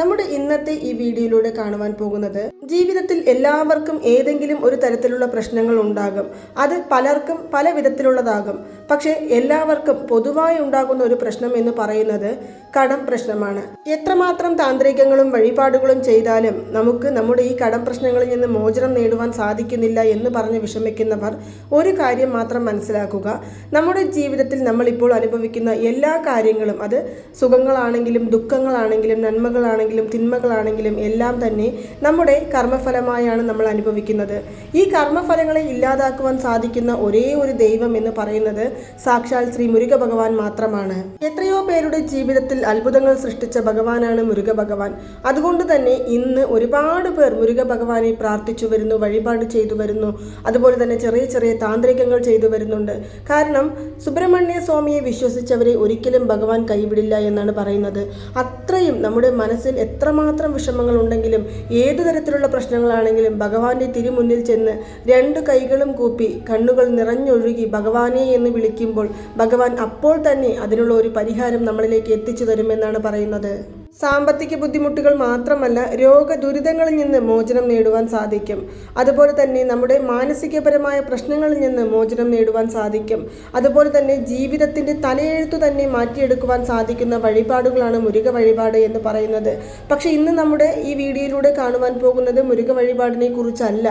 നമ്മുടെ ഇന്നത്തെ ഈ വീഡിയോയിലൂടെ കാണുവാൻ പോകുന്നത് ജീവിതത്തിൽ എല്ലാവർക്കും ഏതെങ്കിലും ഒരു തരത്തിലുള്ള പ്രശ്നങ്ങൾ ഉണ്ടാകും. അത് പലർക്കും പല വിധത്തിലുള്ളതാകും. പക്ഷേ എല്ലാവർക്കും പൊതുവായി ഉണ്ടാകുന്ന ഒരു പ്രശ്നം എന്ന് പറയുന്നത് കടം പ്രശ്നമാണ്. എത്രമാത്രം താന്ത്രികങ്ങളും വഴിപാടുകളും ചെയ്താലും നമുക്ക് നമ്മുടെ ഈ കടം പ്രശ്നങ്ങളിൽ നിന്ന് മോചനം നേടുവാൻ സാധിക്കുന്നില്ല എന്ന് പറഞ്ഞ് വിഷമിക്കുന്നവർ ഒരു കാര്യം മാത്രം മനസ്സിലാക്കുക. നമ്മുടെ ജീവിതത്തിൽ നമ്മളിപ്പോൾ അനുഭവിക്കുന്ന എല്ലാ കാര്യങ്ങളും അത് സുഖങ്ങളാണെങ്കിലും ദുഃഖങ്ങളാണെങ്കിലും നന്മകളാണെങ്കിലും തിന്മകളാണെങ്കിലും എല്ലാം തന്നെ നമ്മുടെ കർമ്മഫലമായാണ് നമ്മൾ അനുഭവിക്കുന്നത്. ഈ കർമ്മഫലങ്ങളെ ഇല്ലാതാക്കുവാൻ സാധിക്കുന്ന ഒരേ ഒരു ദൈവം എന്ന് പറയുന്നത് സാക്ഷാൽ ശ്രീ മുരുക ഭഗവാൻ മാത്രമാണ്. എത്രയോ പേരുടെ ജീവിതത്തിൽ അത്ഭുതങ്ങൾ സൃഷ്ടിച്ച ഭഗവാനാണ് മുരുക ഭഗവാൻ. അതുകൊണ്ട് തന്നെ ഇന്ന് ഒരുപാട് പേർ മുരുക ഭഗവാനെ പ്രാർത്ഥിച്ചു വരുന്നു വഴിപാട് ചെയ്തു വരുന്നു. അതുപോലെ തന്നെ ചെറിയ ചെറിയ താന്ത്രികങ്ങൾ ചെയ്തു വരുന്നുണ്ട്. കാരണം സുബ്രഹ്മണ്യ സ്വാമിയെ വിശ്വസിച്ചവരെ ഒരിക്കലും ഭഗവാൻ കൈവിടില്ല എന്നാണ് പറയുന്നത്. അത്രയും നമ്മുടെ മനസ്സിൽ എത്രമാത്രം വിഷമങ്ങൾ ഉണ്ടെങ്കിലും ഏതു തരത്തിലുള്ള പ്രശ്നങ്ങളാണെങ്കിലും ഭഗവാന്റെ തിരുമുന്നിൽ ചെന്ന് രണ്ട് കൈകളും കൂപ്പി കണ്ണുകൾ നിറഞ്ഞൊഴുകി ഭഗവാനെ എന്ന് വിളിക്കുമ്പോൾ ഭഗവാൻ അപ്പോൾ തന്നെ അതിനുള്ള ഒരു പരിഹാരം നമ്മളിലേക്ക് എത്തിച്ചു തരുമെന്നാണ് പറയുന്നത്. സാമ്പത്തിക ബുദ്ധിമുട്ടുകൾ മാത്രമല്ല രോഗ ദുരിതങ്ങളിൽ നിന്ന് മോചനം നേടുവാൻ സാധിക്കും. അതുപോലെ തന്നെ നമ്മുടെ മാനസികപരമായ പ്രശ്നങ്ങളിൽ നിന്ന് മോചനം നേടുവാൻ സാധിക്കും. അതുപോലെ തന്നെ ജീവിതത്തിന്റെ തലയെഴുത്തു തന്നെ മാറ്റിയെടുക്കുവാൻ സാധിക്കുന്ന വഴിപാടുകളാണ് മുരുക വഴിപാട് എന്ന് പറയുന്നത്. പക്ഷേ ഇന്ന് നമ്മുടെ ഈ വീഡിയോയിലൂടെ കാണുവാൻ പോകുന്നത് മുരുക വഴിപാടിനെ കുറിച്ചല്ല.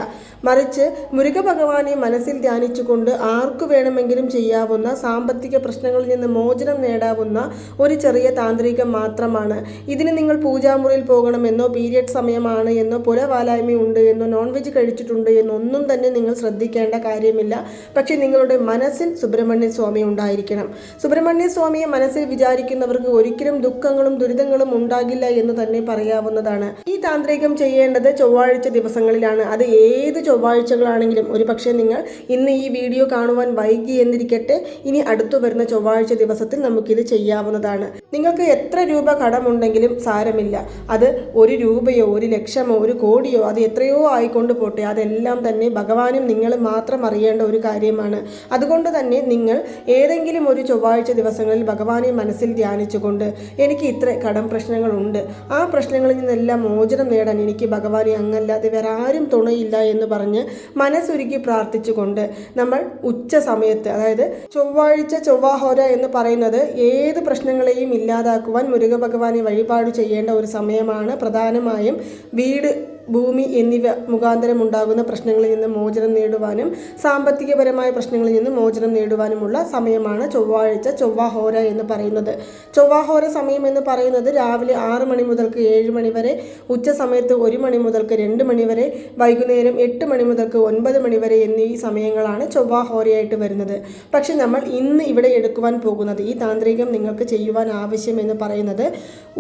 മറിച്ച് മുരുക ഭഗവാനെ മനസ്സിൽ ധ്യാനിച്ചുകൊണ്ട് ആർക്കു വേണമെങ്കിലും ചെയ്യാവുന്ന സാമ്പത്തിക പ്രശ്നങ്ങളിൽ നിന്ന് മോചനം നേടാവുന്ന ഒരു ചെറിയ താന്ത്രികം മാത്രമാണ്. ഇതിന് നിങ്ങൾ പൂജാമുറിയിൽ പോകണമെന്നോ പീരിയഡ് സമയമാണ് എന്നോ പുലവാലായ്മയുണ്ട് എന്നോ നോൺ വെജ് കഴിച്ചിട്ടുണ്ട് എന്നൊന്നും തന്നെ നിങ്ങൾ ശ്രദ്ധിക്കേണ്ട കാര്യമില്ല. പക്ഷേ നിങ്ങളുടെ മനസ്സിൽ സുബ്രഹ്മണ്യ സ്വാമി ഉണ്ടായിരിക്കണം. സുബ്രഹ്മണ്യ സ്വാമിയെ മനസ്സിൽ വിചാരിക്കുന്നവർക്ക് ഒരിക്കലും ദുഃഖങ്ങളും ദുരിതങ്ങളും ഉണ്ടാകില്ല എന്ന് തന്നെ പറയാവുന്നതാണ്. ഈ താന്ത്രികം ചെയ്യേണ്ടത് ചൊവ്വാഴ്ച ദിവസങ്ങളിലാണ്. അത് ഏത് ചൊവ്വാഴ്ചകളാണെങ്കിലും ഒരു പക്ഷേ നിങ്ങൾ ഇന്ന് ഈ വീഡിയോ കാണുവാൻ വൈകി എന്നിരിക്കട്ടെ. ഇനി അടുത്തു വരുന്ന ചൊവ്വാഴ്ച ദിവസത്തിൽ നമുക്കിത് ചെയ്യാവുന്നതാണ്. നിങ്ങൾക്ക് എത്ര രൂപ കടമുണ്ടെങ്കിലും സാരമില്ല. അത് ഒരു രൂപയോ ഒരു ലക്ഷമോ ഒരു കോടിയോ അത് എത്രയോ ആയിക്കൊണ്ട് പോട്ടെ. അതെല്ലാം തന്നെ ഭഗവാനും നിങ്ങൾ മാത്രം അറിയേണ്ട ഒരു കാര്യമാണ്. അതുകൊണ്ട് തന്നെ നിങ്ങൾ ഏതെങ്കിലും ഒരു ചൊവ്വാഴ്ച ദിവസങ്ങളിൽ ഭഗവാനെ മനസ്സിൽ ധ്യാനിച്ചുകൊണ്ട് എനിക്ക് ഇത്ര കടം പ്രശ്നങ്ങളുണ്ട്. ആ പ്രശ്നങ്ങളിൽ നിന്നെല്ലാം മോചനം നേടാൻ എനിക്ക് ഭഗവാനെ അങ്ങല്ലാതെ വേറെ ആരും തുണയില്ല എന്ന് പറഞ്ഞ് മനസ്സൊരുക്കി പ്രാർത്ഥിച്ചുകൊണ്ട് നമ്മൾ ഉച്ച സമയത്ത് അതായത് ചൊവ്വാഴ്ച ചൊവ്വാഹോര എന്ന് പറയുന്നത് ഏത് പ്രശ്നങ്ങളെയും ഇല്ലാതാക്കുവാൻ മുരുക ഭഗവാനെ വഴിപാട് ചെയ്യേണ്ട ഒരു സമയമാണ്. പ്രധാനമായും വീട് ഭൂമി എന്നിവ മുഖാന്തരം ഉണ്ടാകുന്ന പ്രശ്നങ്ങളിൽ നിന്ന് മോചനം നേടുവാനും സാമ്പത്തികപരമായ പ്രശ്നങ്ങളിൽ നിന്ന് മോചനം നേടുവാനുമുള്ള സമയമാണ് ചൊവ്വാഴ്ച ചൊവ്വാഹോര എന്ന് പറയുന്നത്. ചൊവ്വാഹോര സമയം എന്ന് പറയുന്നത് രാവിലെ ആറ് മണി മുതൽക്ക് ഏഴ് മണി വരെ ഉച്ച സമയത്ത് ഒരു മണി മുതൽക്ക് രണ്ട് മണി വരെ വൈകുന്നേരം എട്ട് മണി മുതൽക്ക് ഒൻപത് മണി വരെ എന്നീ സമയങ്ങളാണ് ചൊവ്വാഹോരയായിട്ട് വരുന്നത്. പക്ഷെ നമ്മൾ ഇന്ന് ഇവിടെ എടുക്കുവാൻ പോകുന്നത് ഈ താന്ത്രികം നിങ്ങൾക്ക് ചെയ്യുവാൻ ആവശ്യം എന്ന് പറയുന്നത്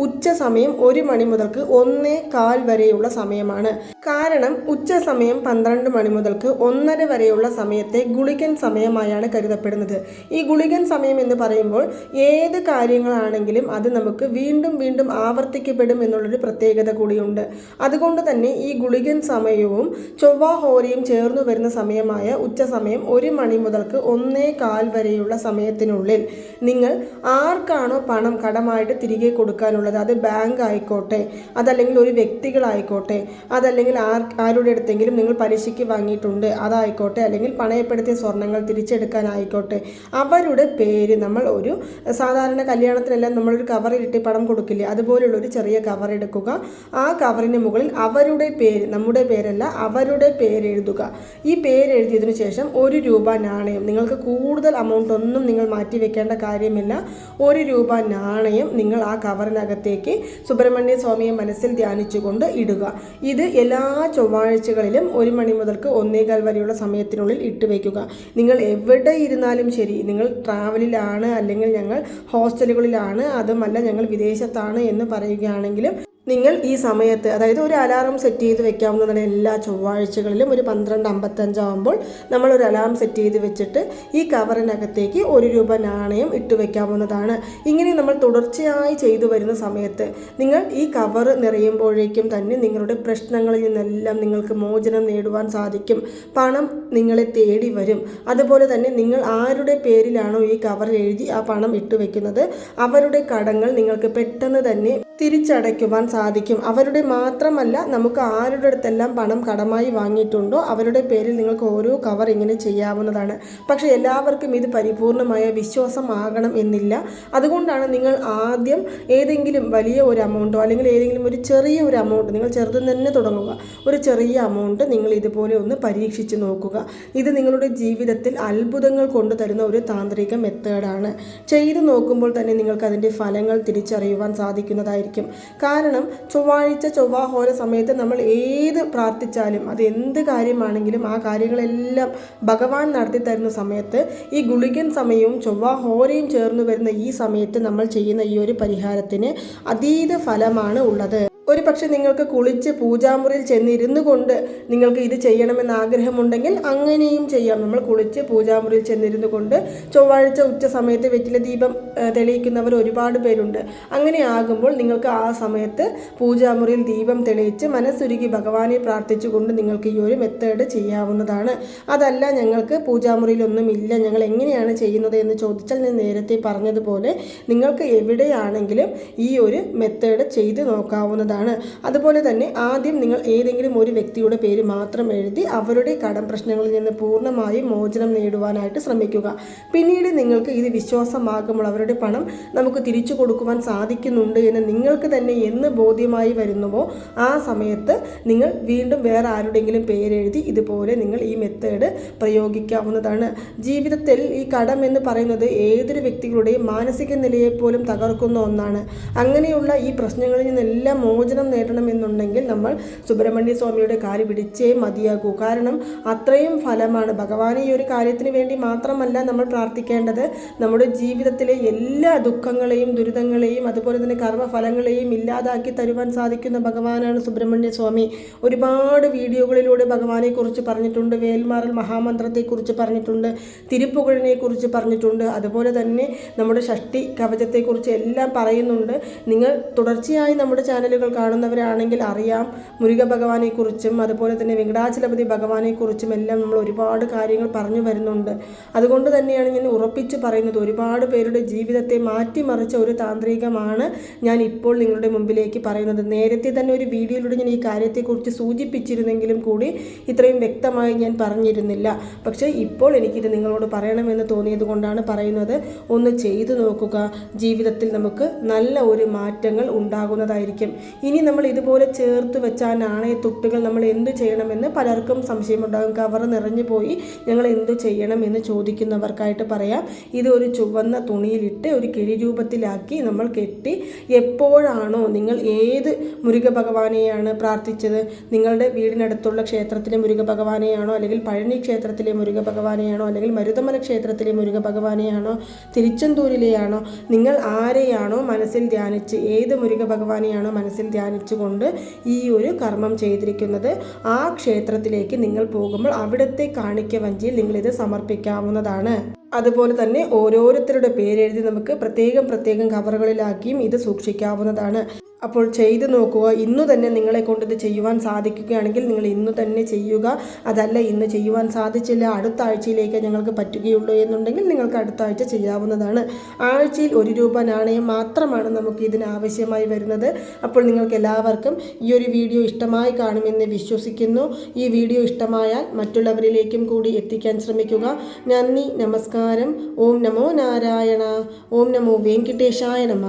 ഉച്ച സമയം ഒരു മണി മുതൽക്ക് ഒന്നേ കാൽ വരെയുള്ള സമയമാണ്. കാരണം ഉച്ച സമയം പന്ത്രണ്ട് മണി മുതൽക്ക് ഒന്നര വരെയുള്ള സമയത്തെ ഗുളികൻ സമയമായാണ് കരുതപ്പെടുന്നത്. ഈ ഗുളികൻ സമയം എന്ന് പറയുമ്പോൾ ഏത് കാര്യങ്ങളാണെങ്കിലും അത് നമുക്ക് വീണ്ടും വീണ്ടും ആവർത്തിക്കപ്പെടും എന്നുള്ളൊരു പ്രത്യേകത കൂടിയുണ്ട്. അതുകൊണ്ട് തന്നെ ഈ ഗുളികൻ സമയവും ചൊവ്വാഹോരയും ചേർന്നു വരുന്ന സമയമായ ഉച്ച സമയം ഒരു മണി മുതൽക്ക് ഒന്നേ കാൽ വരെയുള്ള സമയത്തിനുള്ളിൽ നിങ്ങൾ ആർക്കാണോ പണം കടമായിട്ട് തിരികെ കൊടുക്കാനുള്ളത് അത് ബാങ്ക് ആയിക്കോട്ടെ അതല്ലെങ്കിൽ ഒരു വ്യക്തികളായിക്കോട്ടെ അതല്ലെങ്കിൽ ആർ ആരുടെ അടുത്തെങ്കിലും നിങ്ങൾ പലിശയ്ക്ക് വാങ്ങിയിട്ടുണ്ട് അതായിക്കോട്ടെ. അല്ലെങ്കിൽ പണയപ്പെടുത്തിയ സ്വർണങ്ങൾ തിരിച്ചെടുക്കാനായിക്കോട്ടെ. അവരുടെ പേര് നമ്മൾ ഒരു സാധാരണ കല്യാണത്തിനെല്ലാം നമ്മളൊരു കവറിലിട്ട് പണം കൊടുക്കില്ലേ? അതുപോലുള്ള ഒരു ചെറിയ കവർ എടുക്കുക. ആ കവറിന് മുകളിൽ അവരുടെ പേര് നമ്മുടെ പേരല്ല അവരുടെ പേര് എഴുതുക. ഈ പേര് എഴുതിയതിനു ശേഷം ഒരു രൂപ നാണയം. നിങ്ങൾക്ക് കൂടുതൽ എമൗണ്ട് ഒന്നും നിങ്ങൾ മാറ്റി വെക്കേണ്ട കാര്യമില്ല. ഒരു രൂപ നാണയം നിങ്ങൾ ആ കവറിനകത്തേക്ക് സുബ്രഹ്മണ്യ സ്വാമിയെ മനസ്സിൽ ധ്യാനിച്ചുകൊണ്ട് ഇടുക. ഇത് എല്ലാ ചൊവ്വാഴ്ചകളിലും ഒരു മണി മുതൽക്ക് ഒന്നേകാൽ വരെയുള്ള സമയത്തിനുള്ളിൽ ഇട്ട് വയ്ക്കുക നിങ്ങൾ എവിടെ ഇരുന്നാലും ശരി. നിങ്ങൾ ട്രാവലിലാണ് അല്ലെങ്കിൽ ഞങ്ങൾ ഹോസ്റ്റലുകളിലാണ് അതുമല്ല ഞങ്ങൾ വിദേശത്താണ് എന്ന് പറയുകയാണെങ്കിലും നിങ്ങൾ ഈ സമയത്ത് അതായത് ഒരു അലാറം സെറ്റ് ചെയ്ത് വെക്കാവുന്നതാണ് എല്ലാ ചൊവ്വാഴ്ചകളിലും ഒരു പന്ത്രണ്ട് അമ്പത്തഞ്ചാകുമ്പോൾ നമ്മളൊരു അലാറം സെറ്റ് ചെയ്ത് വെച്ചിട്ട് ഈ കവറിനകത്തേക്ക് ഒരു രൂപ നാണയം ഇട്ട് വെക്കാവുന്നതാണ്. ഇങ്ങനെ നമ്മൾ തുടർച്ചയായി ചെയ്തു വരുന്ന സമയത്ത് നിങ്ങൾ ഈ കവർ നിറയുമ്പോഴേക്കും തന്നെ നിങ്ങളുടെ പ്രശ്നങ്ങളിൽ നിന്നെല്ലാം നിങ്ങൾക്ക് മോചനം നേടുവാൻ സാധിക്കും. പണം നിങ്ങളെ തേടി വരും. അതുപോലെ തന്നെ നിങ്ങൾ ആരുടെ പേരിലാണോ ഈ കവർ എഴുതി ആ പണം ഇട്ട് വെക്കുന്നത്? അവരുടെ കടങ്ങൾ നിങ്ങൾക്ക് പെട്ടെന്ന് തന്നെ തിരിച്ചടയ്ക്കുവാൻ സാധിക്കും. അവരുടെ മാത്രമല്ല നമുക്ക് ആരുടെ അടുത്തെല്ലാം പണം കടമായി വാങ്ങിയിട്ടുണ്ടോ അവരുടെ പേരിൽ നിങ്ങൾക്ക് ഓരോ കവർ ഇങ്ങനെ ചെയ്യാവുന്നതാണ്. പക്ഷേ എല്ലാവർക്കും ഇത് പരിപൂർണമായ വിശ്വാസമാകണം എന്നില്ല. അതുകൊണ്ടാണ് നിങ്ങൾ ആദ്യം ഏതെങ്കിലും വലിയ ഒരു എമൗണ്ടോ അല്ലെങ്കിൽ ഏതെങ്കിലും ഒരു ചെറിയ ഒരു എമൗണ്ട് നിങ്ങൾ ചെറുത് തന്നെ തുടങ്ങുക. ഒരു ചെറിയ എമൗണ്ട് നിങ്ങൾ ഇതുപോലെ ഒന്ന് പരീക്ഷിച്ച് നോക്കുക. ഇത് നിങ്ങളുടെ ജീവിതത്തിൽ അത്ഭുതങ്ങൾ കൊണ്ടുതരുന്ന ഒരു താന്ത്രിക മെത്തേഡാണ് ചെയ്തു നോക്കുമ്പോൾ തന്നെ നിങ്ങൾക്ക് അതിന്റെ ഫലങ്ങൾ തിരിച്ചറിയുവാൻ സാധിക്കുന്നതായിരിക്കും. കാരണം ചൊവ്വാഴ്ച ചൊവ്വാഹോര സമയത്ത് നമ്മൾ ഏത് പ്രാർത്ഥിച്ചാലും അത് എന്ത് കാര്യമാണെങ്കിലും ആ കാര്യങ്ങളെല്ലാം ഭഗവാൻ നടത്തി തരുന്ന സമയത്ത് ഈ ഗുളികൻ സമയവും ചൊവ്വാഹോരയും ചേർന്ന് വരുന്ന ഈ സമയത്ത് നമ്മൾ ചെയ്യുന്ന ഈ ഒരു പരിഹാരത്തിന് അതീത ഫലമാണ് ഉള്ളത്. ഒരു പക്ഷെ നിങ്ങൾക്ക് കുളിച്ച് പൂജാമുറിയിൽ ചെന്നിരുന്നു കൊണ്ട് നിങ്ങൾക്ക് ഇത് ചെയ്യണമെന്ന് ആഗ്രഹമുണ്ടെങ്കിൽ അങ്ങനെയും ചെയ്യാം. നമ്മൾ കുളിച്ച് പൂജാമുറിയിൽ ചെന്നിരുന്നു കൊണ്ട് ചൊവ്വാഴ്ച ഉച്ച സമയത്ത് വെറ്റില ദീപം തെളിയിക്കുന്നവർ ഒരുപാട് പേരുണ്ട്. അങ്ങനെ ആകുമ്പോൾ നിങ്ങൾക്ക് ആ സമയത്ത് പൂജാമുറിയിൽ ദീപം തെളിയിച്ച് മനസ്സുരുകി ഭഗവാനെ പ്രാർത്ഥിച്ചുകൊണ്ട് നിങ്ങൾക്ക് ഈ ഒരു മെത്തേഡ് ചെയ്യാവുന്നതാണ്. അതല്ല ഞങ്ങൾക്ക് പൂജാമുറിയിലൊന്നുമില്ല ഞങ്ങൾ എങ്ങനെയാണ് ചെയ്യുന്നത് എന്ന് ചോദിച്ചാൽ ഞാൻ നേരത്തെ പറഞ്ഞതുപോലെ നിങ്ങൾക്ക് എവിടെയാണെങ്കിലും ഈ ഒരു മെത്തേഡ് ചെയ്ത് നോക്കാവുന്നതാണ്. ആണ് അതുപോലെ തന്നെ ആദ്യം നിങ്ങൾ ഏതെങ്കിലും ഒരു വ്യക്തിയുടെ പേര് മാത്രം എഴുതി അവരുടെ കടം പ്രശ്നങ്ങളിൽ നിന്ന് പൂർണമായും മോചനം നേടുവാനായിട്ട് ശ്രമിക്കുക. പിന്നീട് നിങ്ങൾക്ക് ഇത് വിശ്വാസമാകുമ്പോൾ അവരുടെ പണം നമുക്ക് തിരിച്ചു കൊടുക്കുവാൻ സാധിക്കുന്നുണ്ട് എന്ന് നിങ്ങൾക്ക് തന്നെ എന്ന് ബോധ്യമായി വരുന്നുവോ ആ സമയത്ത് നിങ്ങൾ വീണ്ടും വേറെ ആരുടെങ്കിലും പേരെഴുതി ഇതുപോലെ നിങ്ങൾ ഈ മെത്തേഡ് പ്രയോഗിക്കാവുന്നതാണ്. ജീവിതത്തിൽ ഈ കടം എന്ന് പറയുന്നത് ഏതൊരു വ്യക്തികളുടെയും മാനസിക നിലയെപ്പോലും തകർക്കുന്ന ഒന്നാണ്. അങ്ങനെയുള്ള ഈ പ്രശ്നങ്ങളിൽ നിന്നെല്ലാം മോചനം നേടണമെന്നുണ്ടെങ്കിൽ നമ്മൾ സുബ്രഹ്മണ്യ സ്വാമിയുടെ കാലി പിടിച്ചേ മതിയാകൂ. കാരണം അത്രയും ഫലമാണ്. ഭഗവാൻ ഈ ഒരു കാര്യത്തിന് വേണ്ടി മാത്രമല്ല നമ്മൾ പ്രാർത്ഥിക്കേണ്ടത്. നമ്മുടെ ജീവിതത്തിലെ എല്ലാ ദുഃഖങ്ങളെയും ദുരിതങ്ങളെയും അതുപോലെ തന്നെ കർമ്മഫലങ്ങളെയും ഇല്ലാതാക്കി തരുവാൻ സാധിക്കുന്ന ഭഗവാനാണ് സുബ്രഹ്മണ്യ സ്വാമി. ഒരുപാട് വീഡിയോകളിലൂടെ ഭഗവാനെക്കുറിച്ച് പറഞ്ഞിട്ടുണ്ട്. വേൽമാറൽ മഹാമന്ത്രത്തെക്കുറിച്ച് പറഞ്ഞിട്ടുണ്ട്. തിരുപ്പുകഴിനെ കുറിച്ച് പറഞ്ഞിട്ടുണ്ട്. അതുപോലെ തന്നെ നമ്മുടെ ഷഷ്ടി കവചത്തെക്കുറിച്ച് എല്ലാം പറയുന്നുണ്ട്. നിങ്ങൾ തുടർച്ചയായി നമ്മുടെ ചാനലുകൾ കാണുന്നവരാണെങ്കിൽ അറിയാം. മുരുക ഭഗവാനെക്കുറിച്ചും അതുപോലെ തന്നെ വെങ്കടാചലപതി ഭഗവാനെക്കുറിച്ചും എല്ലാം നമ്മൾ ഒരുപാട് കാര്യങ്ങൾ പറഞ്ഞു വരുന്നുണ്ട്. അതുകൊണ്ട് തന്നെയാണ് ഞാൻ ഉറപ്പിച്ച് പറയുന്നത് ഒരുപാട് പേരുടെ ജീവിതത്തെ മാറ്റിമറിച്ച ഒരു താന്ത്രികമാണ് ഞാൻ ഇപ്പോൾ നിങ്ങളുടെ മുമ്പിലേക്ക് പറയുന്നത്. നേരത്തെ തന്നെ ഒരു വീഡിയോയിലൂടെ ഞാൻ ഈ കാര്യത്തെക്കുറിച്ച് സൂചിപ്പിച്ചിരുന്നെങ്കിലും കൂടി ഇത്രയും വ്യക്തമായി ഞാൻ പറഞ്ഞിരുന്നില്ല. പക്ഷേ ഇപ്പോൾ എനിക്കിത് നിങ്ങളോട് പറയണമെന്ന് തോന്നിയത് കൊണ്ടാണ് പറയുന്നത്. ഒന്ന് ചെയ്തു നോക്കുക. ജീവിതത്തിൽ നമുക്ക് നല്ല ഒരു മാറ്റങ്ങൾ ഉണ്ടാകുന്നതായിരിക്കും. ഇനി നമ്മൾ ഇതുപോലെ ചേർത്ത് വെച്ച ആ നാണയത്തുട്ടുകൾ നമ്മൾ എന്ത് ചെയ്യണമെന്ന് പലർക്കും സംശയമുണ്ടാകും. കവർ നിറഞ്ഞു പോയി ഞങ്ങൾ എന്ത് ചെയ്യണം എന്ന് ചോദിക്കുന്നവർക്കായിട്ട് പറയാം. ഇത് ഒരു ചുവന്ന തുണിയിലിട്ട് ഒരു കിഴി രൂപത്തിലാക്കി നമ്മൾ കെട്ടി എപ്പോഴാണോ നിങ്ങൾ ഏത് മുരുക ഭഗവാനെയാണ് പ്രാർത്ഥിച്ചത്? നിങ്ങളുടെ വീടിനടുത്തുള്ള ക്ഷേത്രത്തിലെ മുരുക ഭഗവാനെയാണോ അല്ലെങ്കിൽ പഴനി ക്ഷേത്രത്തിലെ മുരുക ഭഗവാനെയാണോ അല്ലെങ്കിൽ മരുതമല ക്ഷേത്രത്തിലെ മുരുക ഭഗവാനെയാണോ തിരുച്ചെന്തൂരിലെയാണോ? നിങ്ങൾ ആരെയാണോ മനസ്സിൽ ധ്യാനിച്ച് ഏത് മുരുക ഭഗവാനെയാണോ മനസ്സിൽ ധ്യാനിച്ചുകൊണ്ട് ഈ ഒരു കർമ്മം ചെയ്തിരിക്കുന്നത് ആ ക്ഷേത്രത്തിലേക്ക് നിങ്ങൾ പോകുമ്പോൾ അവിടുത്തെ കാണിക്ക വഞ്ചിയിൽ നിങ്ങളിത് സമർപ്പിക്കാവുന്നതാണ്. അതുപോലെ തന്നെ ഓരോരുത്തരുടെ പേരെഴുതി നമുക്ക് പ്രത്യേകം പ്രത്യേകം കവറുകളിലാക്കിയും ഇത് സൂക്ഷിക്കാവുന്നതാണ്. അപ്പോൾ ചെയ്തു നോക്കുക. ഇന്നു തന്നെ നിങ്ങളെ കൊണ്ട് ഇത് ചെയ്യുവാൻ സാധിക്കുകയാണെങ്കിൽ നിങ്ങൾ ഇന്ന് തന്നെ ചെയ്യുക. അതല്ല ഇന്ന് ചെയ്യുവാൻ സാധിച്ചില്ല. അടുത്ത ആഴ്ചയിലേക്ക് ഞങ്ങൾക്ക് പറ്റുകയുള്ളൂ എന്നുണ്ടെങ്കിൽ നിങ്ങൾക്ക് അടുത്ത ആഴ്ച ചെയ്യാവുന്നതാണ്. ആഴ്ചയിൽ ഒരു രൂപ നാണയം മാത്രമാണ് നമുക്ക് ഇതിന് ആവശ്യമായി വരുന്നത്. അപ്പോൾ നിങ്ങൾക്ക് എല്ലാവർക്കും ഈ ഒരു വീഡിയോ ഇഷ്ടമായി കാണുമെന്ന് വിശ്വസിക്കുന്നു. ഈ വീഡിയോ ഇഷ്ടമായാൽ മറ്റുള്ളവരിലേക്കും കൂടി എത്തിക്കാൻ ശ്രമിക്കുക. നന്ദി നമസ്കാരം. ഓം നമോ നാരായണ. ഓം നമോ വെങ്കിട്ടേശായ നമ.